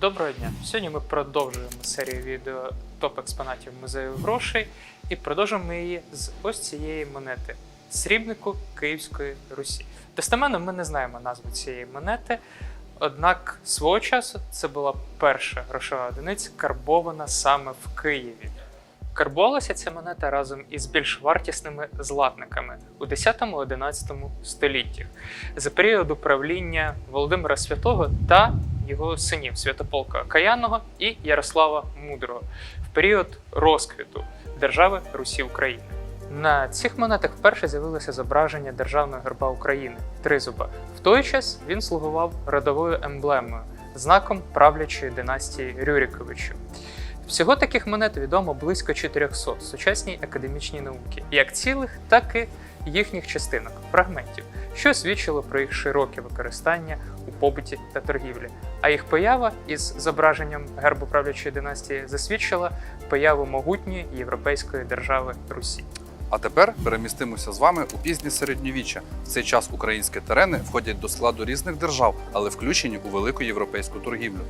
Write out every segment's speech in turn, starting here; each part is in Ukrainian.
Доброго дня! Сьогодні ми продовжуємо серію відео топ експонатів музею грошей і продовжуємо її з ось цієї монети срібнику Київської Русі. Достеменно ми не знаємо назву цієї монети, однак свого часу це була перша грошова одиниця, карбована саме в Києві. Карбувалася ця монета разом із більш вартісними златниками у 10-11 століттях за період управління Володимира Святого та його синів Святополка Каяного і Ярослава Мудрого в період розквіту держави Русі України. На цих монетах вперше з'явилося зображення державного герба України тризуба. В той час він слугував родовою емблемою, знаком правлячої династії Рюриковичів. Всього таких монет відомо близько 400 в сучасній академічній науки, як цілих, так і їхніх частинок, фрагментів, що свідчило про їх широке використання побуті та торгівлі. А їх поява із зображенням гербу правлячої династії засвідчила появу могутньої європейської держави Русі. А тепер перемістимося з вами у пізнє середньовіччя. В цей час українські терени входять до складу різних держав, але включені у велику європейську торгівлю.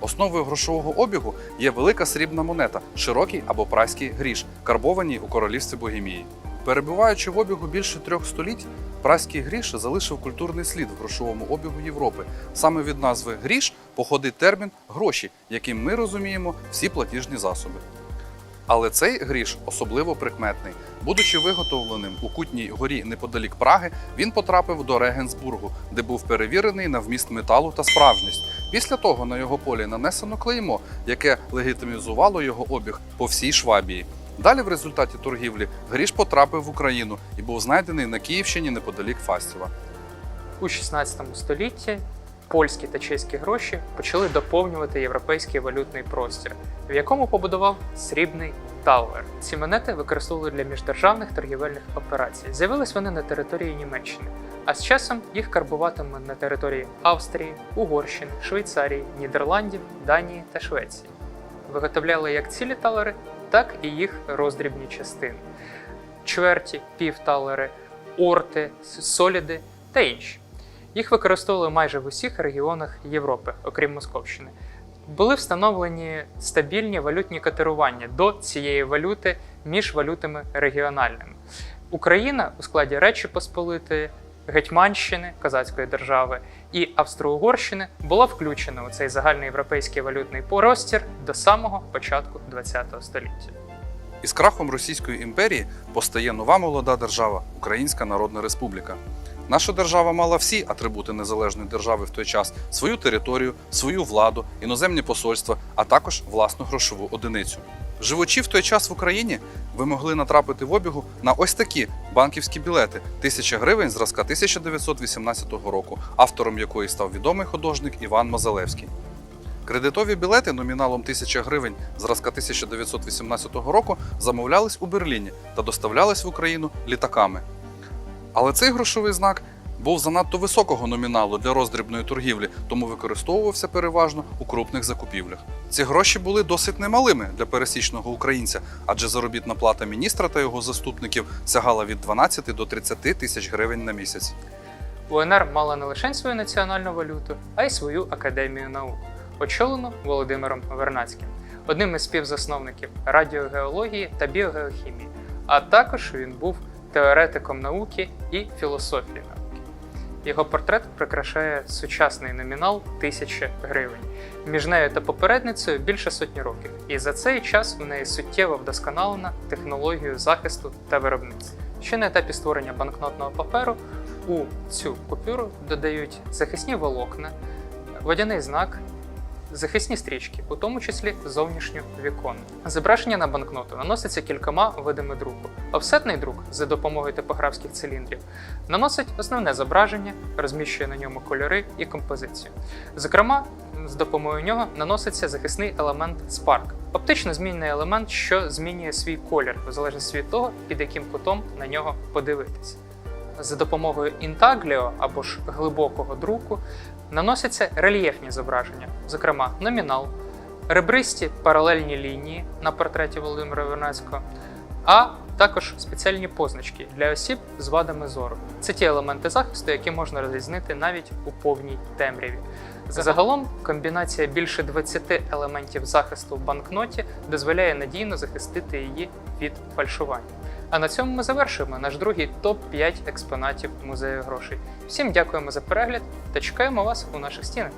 Основою грошового обігу є велика срібна монета, широкий або праський гріш, карбований у королівстві Богемії. Перебуваючи в обігу більше трьох століть, праський гріш залишив культурний слід в грошовому обігу Європи. Саме від назви гріш походить термін гроші, яким ми розуміємо всі платіжні засоби. Але цей гріш особливо прикметний. Будучи виготовленим у Кутній горі неподалік Праги, він потрапив до Регенсбургу, де був перевірений на вміст металу та справжність. Після того на його полі нанесено клеймо, яке легітимізувало його обіг по всій Швабії. Далі, в результаті торгівлі, гріш потрапив в Україну і був знайдений на Київщині неподалік Фастєва. У 16 столітті польські та чеські гроші почали доповнювати європейський валютний простір, в якому побудував срібний талер. Ці монети використовували для міждержавних торгівельних операцій. З'явились вони на території Німеччини, а з часом їх карбуватимуть на території Австрії, Угорщини, Швейцарії, Нідерландів, Данії та Швеції. Виготовляли як цілі талери, так і їх роздрібні частини: чверті, півталери, орти, соліди та інші. Їх використовували майже в усіх регіонах Європи, окрім Московщини. Були встановлені стабільні валютні котирування до цієї валюти між валютами регіональними. Україна у складі Речі Посполитої, Гетьманщини, Козацької держави і Австро-Угорщини була включена у цей загальноєвропейський валютний простір до самого початку ХХ століття. Із крахом Російської імперії постає нова молода держава Українська Народна Республіка. Наша держава мала всі атрибути незалежної держави в той час: свою територію, свою владу, іноземні посольства, а також власну грошову одиницю. Живучи в той час в Україні, ви могли натрапити в обігу на ось такі банківські білети 1000 гривень зразка 1918 року, автором якої став відомий художник Іван Мазалевський. Кредитові білети номіналом 1000 гривень зразка 1918 року замовлялись у Берліні та доставлялись в Україну літаками. Але цей грошовий знак був занадто високого номіналу для роздрібної торгівлі, тому використовувався переважно у крупних закупівлях. Ці гроші були досить немалими для пересічного українця, адже заробітна плата міністра та його заступників сягала від 12 до 30 тисяч гривень на місяць. УНР мала не лише свою національну валюту, а й свою академію наук, очолену Володимиром Вернацьким, одним із співзасновників радіогеології та біогеохімії, а також він був теоретиком науки і філософії. Його портрет прикрашає сучасний номінал тисячі гривень. Між нею та попередницею більше сотні років, і за цей час в неї суттєво вдосконалена технологію захисту та виробництва. Ще на етапі створення банкнотного паперу у цю купюру додають захисні волокна, водяний знак, захисні стрічки, у тому числі зовнішню віконну. Зображення на банкноту наноситься кількома видами друку. Офсетний друк за допомогою типографських циліндрів наносить основне зображення, розміщує на ньому кольори і композицію. Зокрема, з допомогою нього наноситься захисний елемент Spark – оптично змінний елемент, що змінює свій колір в залежності від того, під яким кутом на нього подивитися. За допомогою інтагліо або ж глибокого друку наносяться рельєфні зображення, зокрема номінал, ребристі паралельні лінії на портреті Володимира Вернацького, а Також спеціальні позначки для осіб з вадами зору. Це ті елементи захисту, які можна розрізнити навіть у повній темряві. Загалом комбінація більше 20 елементів захисту в банкноті дозволяє надійно захистити її від фальшування. А на цьому ми завершуємо наш другий топ-5 експонатів музею грошей. Всім дякуємо за перегляд та чекаємо вас у наших стінах.